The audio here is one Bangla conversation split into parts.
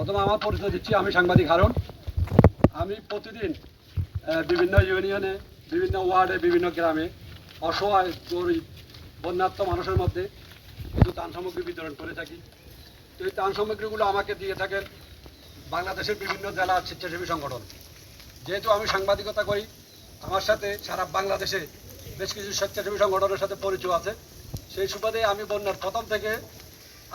প্রথমে আমার পরিচয় দিচ্ছি, আমি সাংবাদিক হারুন। আমি প্রতিদিন বিভিন্ন ইউনিয়নে, বিভিন্ন ওয়ার্ডে, বিভিন্ন গ্রামে অসহায়, গরিব বন্যাত্ম মানুষের মধ্যে কিছু ত্রাণ সামগ্রী বিতরণ করে থাকি। তো এই ত্রাণ সামগ্রীগুলো আমাকে দিয়ে থাকেন বাংলাদেশের বিভিন্ন জেলার স্বেচ্ছাসেবী সংগঠন। যেহেতু আমি সাংবাদিকতা করি, আমার সাথে সারা বাংলাদেশে বেশ কিছু স্বেচ্ছাসেবী সংগঠনের সাথে পরিচয় আছে। সেই সুবাদে আমি বন্যার প্রথম থেকে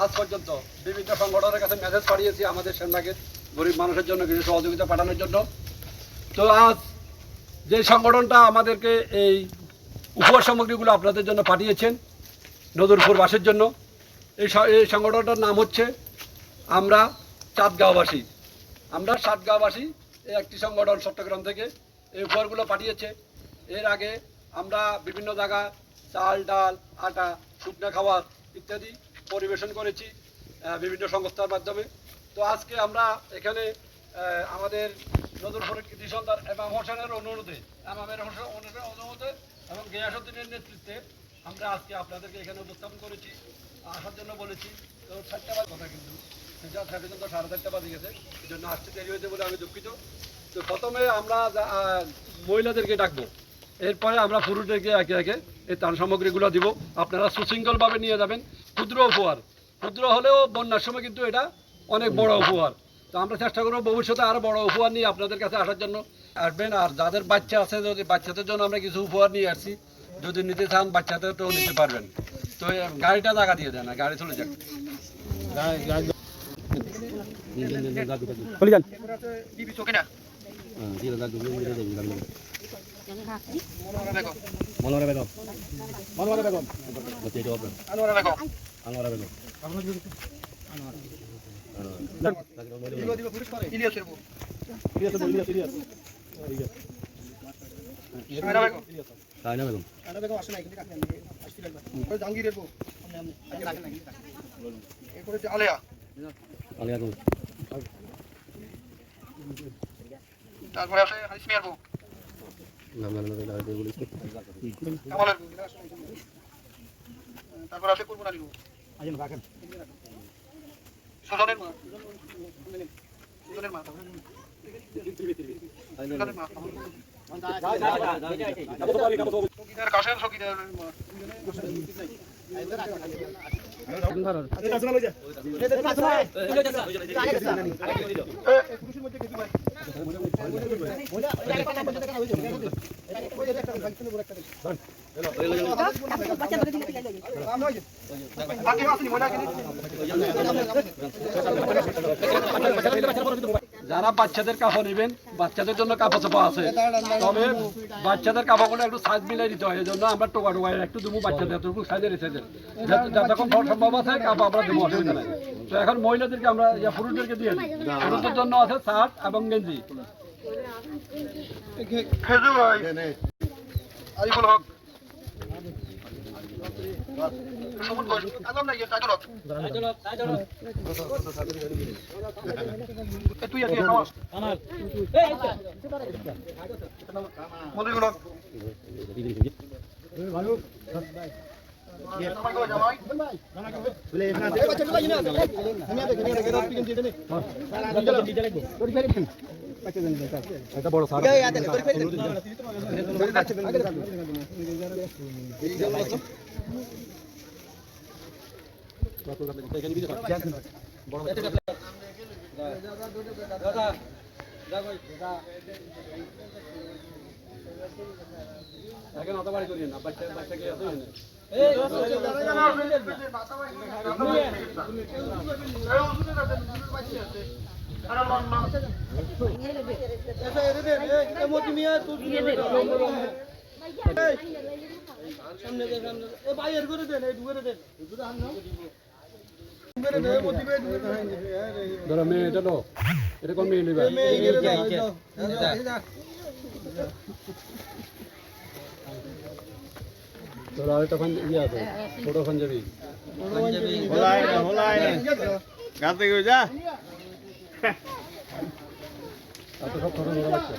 আজ পর্যন্ত বিভিন্ন সংগঠনের কাছে মেসেজ পাঠিয়েছি আমাদের সেনাকে, গরিব মানুষের জন্য কিছু সহযোগিতা পাঠানোর জন্য। তো আজ যে সংগঠনটা আমাদেরকে এই উপহার সামগ্রীগুলো আপনাদের জন্য পাঠিয়েছেন নদরপুর বাসের জন্য, এই এই সংগঠনটার নাম হচ্ছে আমরা চাঁদগাঁওবাসী। আমরা সাতগাঁওবাসী এই একটি সংগঠন চট্টগ্রাম থেকে এই উপহারগুলো পাঠিয়েছে। এর আগে আমরা বিভিন্ন জায়গায় চাল, ডাল, আটা, শুকনা খাবার ইত্যাদি পরিবেশন করেছি বিভিন্ন সংস্থার মাধ্যমে। তো আজকে আমরা এখানে আমাদের নজরপুরের কৃতি সন্তান এমাম হোসেনের অনুরোধে, এমামের হোসেন অনুরোধে- এবং গিয়াসুদ্দিনের নেতৃত্বে আমরা আজকে আপনাদেরকে এখানে উপস্থাপন করেছি। আসার জন্য বলেছি, তো চারটা কথা কিন্তু। সাড়ে তিনটা সাড়ে চারটা বাজে গেছে, এই জন্য আসতে দেরি হয়েছে বলে আমি দুঃখিত। তো প্রথমে আমরা মহিলাদেরকে ডাকবো। এরপরে আমরা পুরুষদেরকে একে একে এই ত্রাণ সামগ্রীগুলো দিব। আপনারা সুশৃঙ্খলভাবে নিয়ে যাবেন। ক্ষুদ্র উপহার। ক্ষুদ্র হলেও বন্যার সময় কিন্তু এটা অনেক বড় উপহার। তো আমরা চেষ্টা করব ভবিষ্যতে আরও বড় উপহার নিয়ে আপনাদের কাছে আসার জন্য আসবেন। আর যাদের বাচ্চা আছে যদি বাচ্চাদের জন্য আমরা কিছু উপহার নিয়ে আসছি যদি নিতে চান বাচ্চাদেরটাও নিতে পারবেন। তো গাড়িটা জায়গা দিয়ে দেন না গাড়ি চলে যাক। চলে যান মনোরা বেগম। মনোরা বেগম। আনোয়ারা বেগম। আনোয়ারা বেগম। বেগম। আলিয়া। তারপরে আছে হারিস মিয়ার বউ নাম নাম নাম নাম বলিস কামালের বউ তারপর আছে কুরবান আলী বউ সুজনের মা সুজনের মা সুজনের মা সকিদার কাশেম সকিদার মা আছে যারা বাচ্চাদের কাপড় নেবেন বাচ্চাদের জন্য কাপড় চাপা আছে। তবে বাচ্চাদের কাপড়গুলো একটু সাইজ মিলাই দিতে হয় এই জন্য আমরা টোকা টোকা একটু দেবো বাচ্চাদের এতটুকু সাইজের সাইজের যতক্ষণ সম্ভব আছে কাপড় আমরা দেবো অসুবিধা নাই। তো এখন মহিলাদেরকে আমরা ইয়া পুরুষদেরকে দিয়ে দিই। পুরুষদের জন্য আছে শার্ট এবং গেঞ্জি। খেজু ভাই। আরিফুল হক। সবুজ এটা বড় এখন অত বাড়ি করিয়ে না বাচ্চা বাচ্চাকে এত না ধরো মেয়ে এটা লো এটা কোন মেয়ে নেবে? ধরো আরেকটা ফান পাঞ্জাবি এত সব ছোট ছোট বাচ্চা?